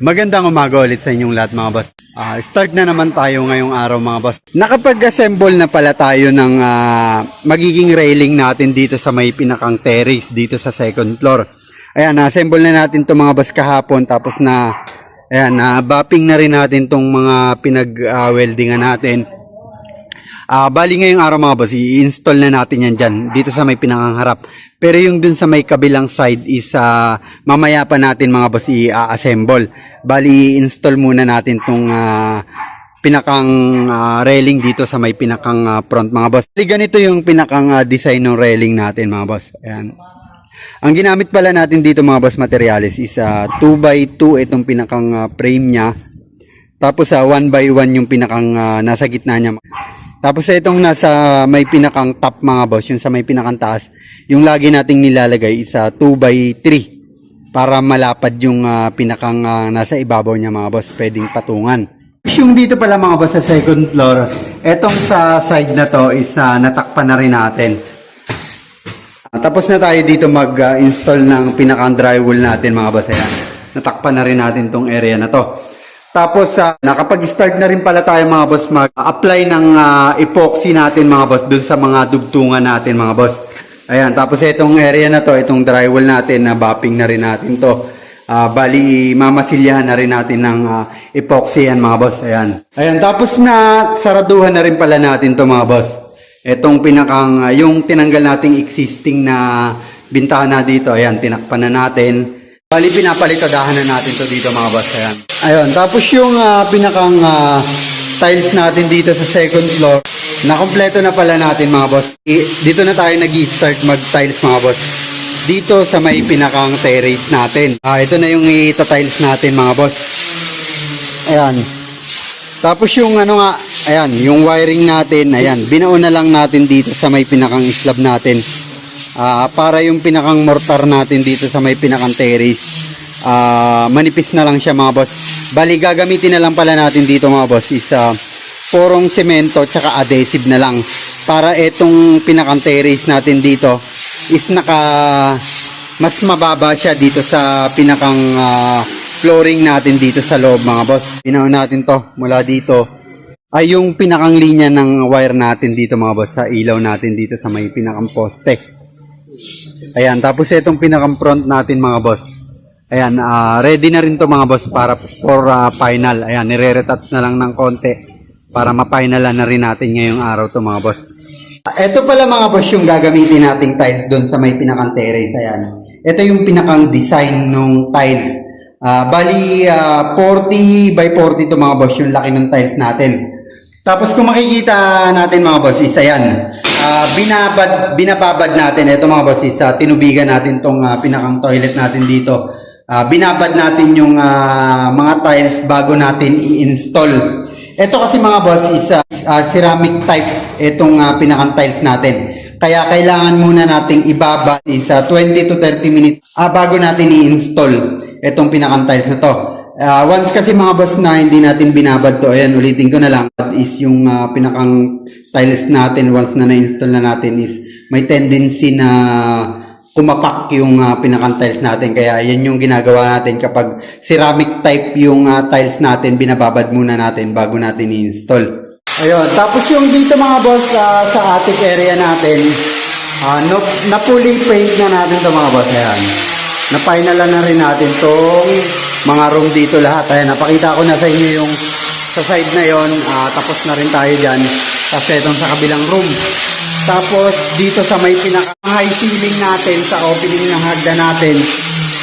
Magandang umaga ulit sa inyong lahat mga boss. Ah, start na naman tayo ngayong araw mga boss. Nakapag-assemble na pala tayo ng ah, magiging railing natin dito sa may pinakang terrace dito sa second floor. Ayan, na-assemble na natin to mga boss kahapon tapos na ayan, na bapping na rin natin tong mga pinag-weldingan natin. Ah, bali ngayong araw mga boss, i-install na natin yan dyan, dito sa may pinakangharap. Pero yung dun sa may kabilang side is ah, mamaya pa natin mga boss i-assemble. Bali, i-install muna natin tong ah, pinakang ah, railing dito sa may pinakang ah, front mga boss. Bali, ganito yung pinakang ah, design ng railing natin mga boss. Ayan. Ang ginamit pala natin dito mga boss materials is 2x2 itong pinakang ah, frame niya. Tapos sa 1 by 1 yung pinakang ah, nasa gitna niya. Tapos itong nasa may pinakang top mga boss, yung sa may pinakang taas, yung lagi nating nilalagay is 2 by 3 para malapad yung ah, pinakang ah, nasa ibabaw niya mga boss, pwedeng patungan. Yung dito pala mga boss sa second floor, etong sa side na to is ah, natakpan na rin natin. Ah, Tapos na tayo dito mag-install ng pinakang drywall natin mga boss. Ayan. Natakpan na rin natin tong area na to. Tapos sa nakapag-start na rin pala tayo mga boss mag-apply ng ah, epoxy natin mga boss dun sa mga dugtungan natin mga boss. Ayan, tapos itong area na to, itong drywall natin na bapping na rin natin to. Ah, bali mamasilyahan na rin natin ng ah, epoxy yan mga boss. Ayan. Ayan, tapos na saraduhan na rin pala natin to mga boss. Itong pinakang, ah, yung tinanggal nating existing na bintana dito, ayan, tinakpan na natin. Bali, pinapalitadahan na natin to dito mga boss, ayan. Ayun, tapos yung ah, pinakang ah, tiles natin dito sa second floor, nakompleto na pala natin mga boss. I- dito na tayo nag start mag-tiles mga boss. Dito sa may pinakang terrace natin. Ah, ito na yung ita-tiles natin mga boss. Ayan. Tapos yung ano nga, ayan, yung wiring natin, ayan, binaon na lang natin dito sa may pinakang slab natin. Ah, para yung pinakang mortar natin dito sa may pinakang terrace, ah, manipis na lang siya mga boss. Bali, gagamitin na lang pala natin dito mga boss is ah, porong semento tsaka adhesive na lang. Para itong pinakang terrace natin dito is naka mas mababa siya dito sa pinakang ah, flooring natin dito sa loob mga boss. Binaon natin to mula dito ay yung pinakang linya ng wire natin dito mga boss sa ilaw natin dito sa may pinakang poste. Ayan, tapos itong pinakang front natin mga boss. Ayan, ah, ready na rin to mga boss para for ah, final. Ayan, nire-retouch na lang ng konti para ma-finalan na rin natin ngayong araw to mga boss. Ito pala mga boss yung gagamitin nating tiles doon sa may pinakang terrace. Ayan. Ito yung pinakang design ng tiles. Ah, bali, ah, 40 by 40 to mga boss yung laki ng tiles natin. Tapos kung makikita natin mga boss is ayan. Ah, binabad, binababad natin. Ito mga boss is ah, tinubigan natin tong ah, pinakang toilet natin dito. Ah, binabad natin yung ah, mga tiles bago natin i-install. Ito kasi mga boss is ah, ah, ceramic type itong ah, pinakang tiles natin. Kaya kailangan muna nating ibaba is ah, 20 to 30 minutes ah, bago natin i-install itong pinakang tiles na to. Ah, once kasi mga boss na hindi natin binabad to, ayan ulitin ko na lang, is yung ah, pinakang tiles natin once na na-install na natin is may tendency na kumapak yung ah, pinakang tiles natin. Kaya yan yung ginagawa natin kapag ceramic type yung ah, tiles natin, binababad muna natin bago natin i-install. Ayun, tapos yung dito mga boss ah, sa attic area natin, ah, no, na fully paint na natin to mga boss. Ayan. Na-finalan na rin natin tong mga room dito lahat. Ayan, napakita ko na sa inyo yung sa side na yon tapos na rin tayo dyan. Tapos itong sa kabilang room. Tapos dito sa may pinaka high ceiling natin sa opening ng hagda natin,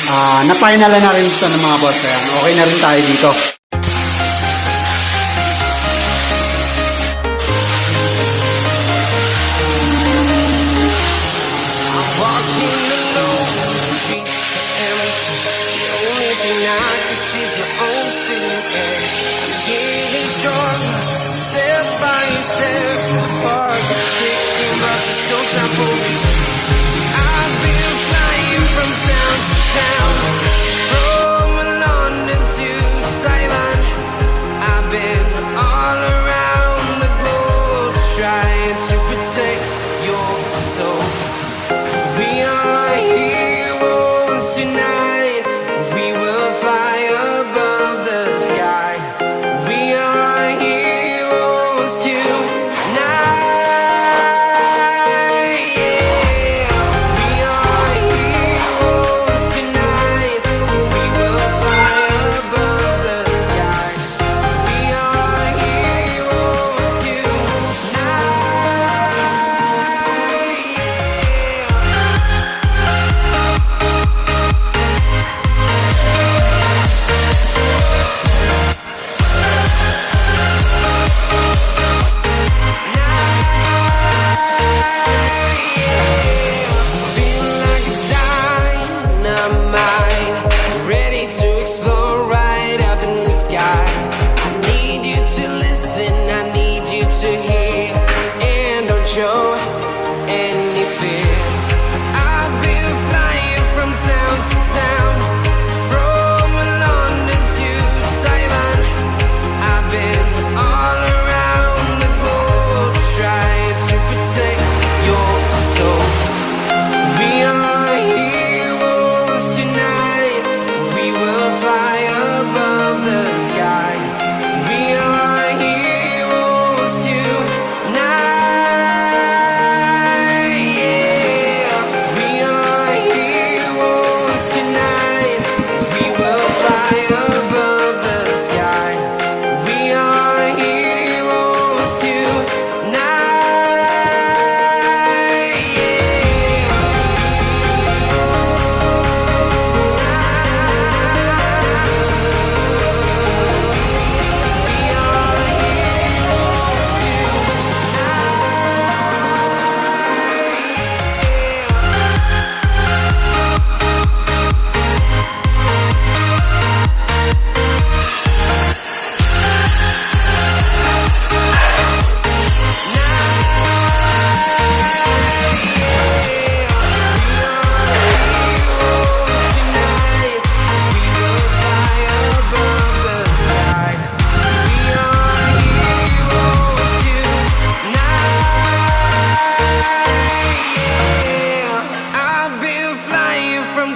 ah na-finalan na rin ito ng mga boss. Ayan, okay na rin tayo dito. I've been flying from town to town,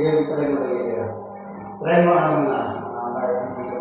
Sige, try mo talaga. Try mo hindi ka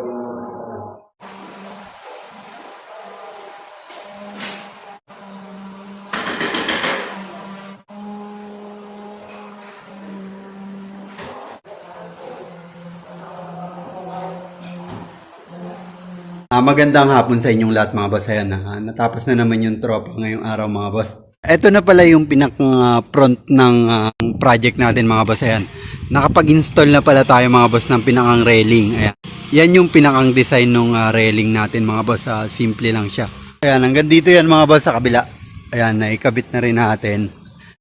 Ah, magandang hapon sa inyong lahat mga boss. Ayan, ah, natapos na naman yung tropa ngayong araw mga boss. Ito na pala yung pinaka-front ng ah, project natin mga boss. Ayan. Nakapag-install na pala tayo mga boss ng pinakang railing. Ayan. Yan yung pinakang design ng railing natin mga boss. Ah, simple lang siya. Ayan, hanggang dito yan mga boss sa kabila. Ayan, naikabit na rin natin.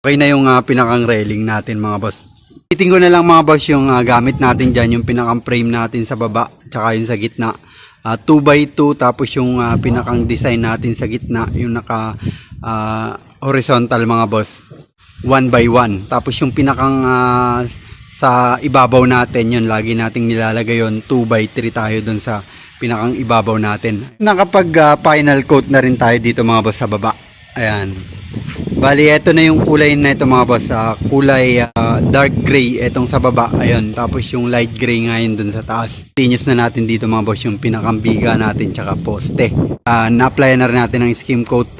Okay na yung ah, pinakang railing natin mga boss. Iting na lang mga boss yung ah, gamit natin dyan, yung pinakang frame natin sa baba, tsaka yung sa gitna. 2x2 tapos yung ah, pinakang design natin sa gitna, yung naka ah, horizontal mga boss. 1x1. Tapos yung pinakang ah, sa ibabaw natin, yun lagi nating nilalagay yun 2x3 tayo dun sa pinakang ibabaw natin. Nakapag ah, final coat na rin tayo dito mga boss sa baba. Ayan. Bali, eto na yung kulay na ito mga boss. Ah, kulay ah, dark gray itong sa baba. Ayun. Tapos yung light gray ngayon dun sa taas. Tinyos na natin dito mga boss yung pinakambiga natin tsaka poste. Ah, na-apply na rin natin ng skim coat.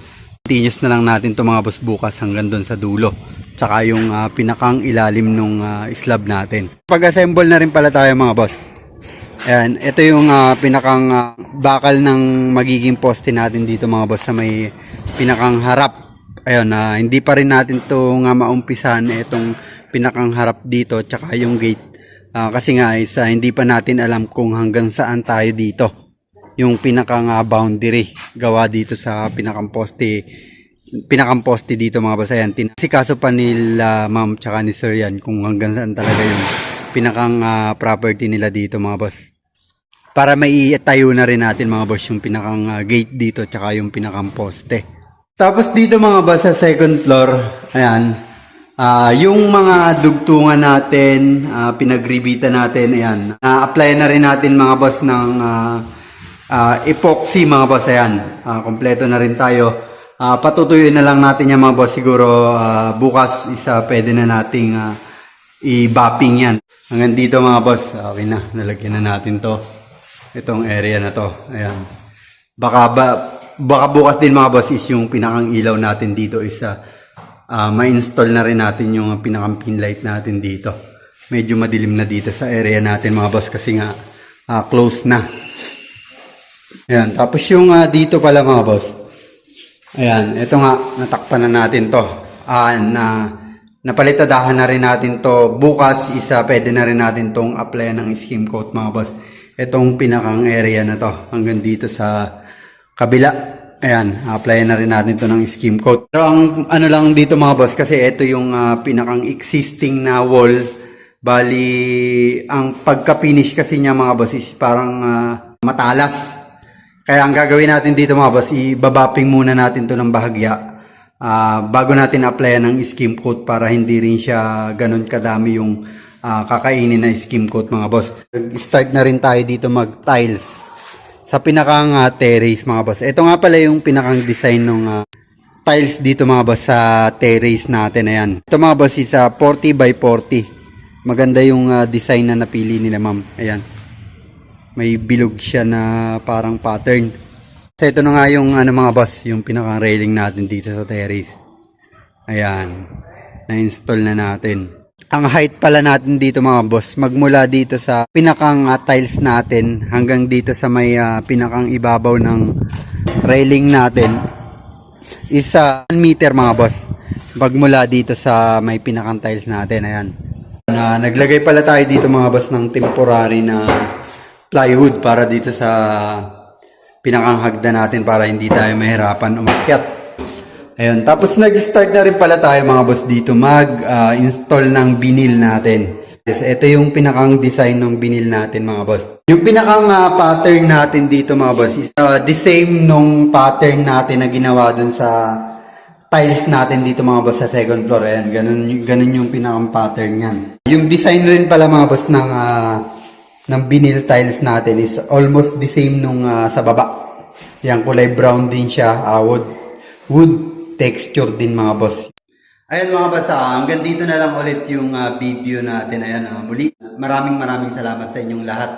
Tinyos na lang natin to mga boss bukas hanggang dun sa dulo. Tsaka yung ah, pinakang ilalim nung ah, slab natin. Pag-assemble na rin pala tayo mga boss. Ayan, ito yung ah, pinakang ah, bakal ng magiging poste natin dito mga boss sa may pinakang harap. Ayun, na hindi pa rin natin to nga maumpisan itong pinakang harap dito tsaka yung gate. Ah, kasi nga is ah, hindi pa natin alam kung hanggang saan tayo dito. Yung pinakang ah, boundary gawa dito sa pinakang poste pinakang poste dito mga boss. Ayan, tinasikaso pa nila ma'am tsaka ni sir yan kung hanggang saan talaga yung pinakang ah, property nila dito mga boss para maitayo na rin natin mga boss yung pinakang ah, gate dito tsaka yung pinakang poste. Tapos dito mga boss sa second floor, ayan, ah, yung mga dugtungan natin, uh, pinagribitan natin, ayan, na-apply na rin natin mga boss ng ah, ah, epoxy mga boss, ayan, Ah, kompleto na rin tayo. Ah, patutuyuin na lang natin yan mga boss, siguro ah, bukas isa pwede na nating ah, i-bapping yan. Hanggang dito mga boss, okay na, nalagyan na natin to itong area na to. Ayan. Baka ba baka bukas din mga boss is yung pinakang ilaw natin dito is ah, ah, ma-install na rin natin yung pinakang pin light natin dito. Medyo madilim na dito sa area natin mga boss kasi nga ah, close na. Ayan, tapos yung ah, dito pala mga boss. Ayan, ito nga natakpan na natin to. Ah, na napalitadahan na rin natin to. Bukas isa pwede na rin natin tong apply ng skim coat mga boss. Itong pinakang area na to hanggang dito sa kabila. Ayan, apply na rin natin to ng skim coat. Pero ang ano lang dito mga boss kasi ito yung ah, pinakang existing na wall. Bali, ang pagka-finish kasi niya mga boss is parang ah, matalas. Kaya ang gagawin natin dito mga boss, ibabapping muna natin to ng bahagya ah, bago natin applyan ng skim coat para hindi rin siya ganun kadami yung ah, kakainin na skim coat mga boss. Start na rin tayo dito mag-tiles sa pinakang ah, terrace mga boss. Ito nga pala yung pinakang design ng ah, tiles dito mga boss sa terrace natin. Ayan. Ito mga boss is ah, 40 by 40. Maganda yung ah, design na napili nila ma'am. Ayan may bilog siya na parang pattern. So ito na nga yung ano mga boss, yung pinakang railing natin dito sa terrace. Ayan. Na-install na natin. Ang height pala natin dito mga boss, magmula dito sa pinakang ah, tiles natin hanggang dito sa may ah, pinakang ibabaw ng railing natin is 1 meter mga boss. Magmula dito sa may pinakang tiles natin. Ayan. Na, naglagay pala tayo dito mga boss ng temporary na plywood para dito sa pinakang hagda natin para hindi tayo mahirapan umakyat. Ayun, tapos nag-start na rin pala tayo mga boss dito mag-install ng vinyl natin. Yes, ito yung pinakang design ng binil natin mga boss. Yung pinakang ah, pattern natin dito mga boss is ah, the same nung pattern natin na ginawa dun sa tiles natin dito mga boss sa second floor. Ayan, ganun, ganun yung pinakang pattern yan. Yung design rin pala mga boss ng, ah, ng vinyl tiles natin is almost the same nung ah, sa baba. Yan, kulay brown din siya. ah, wood, wood texture din mga boss. Ayan mga basa, hanggang dito na lang ulit yung ah, video natin. Ayan, ah, muli, maraming maraming salamat sa inyong lahat.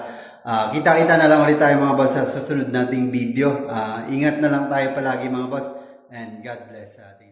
Ah, kita-kita na lang ulit tayo mga boss sa susunod nating video. Ah, ingat na lang tayo palagi mga boss. And God bless sa ating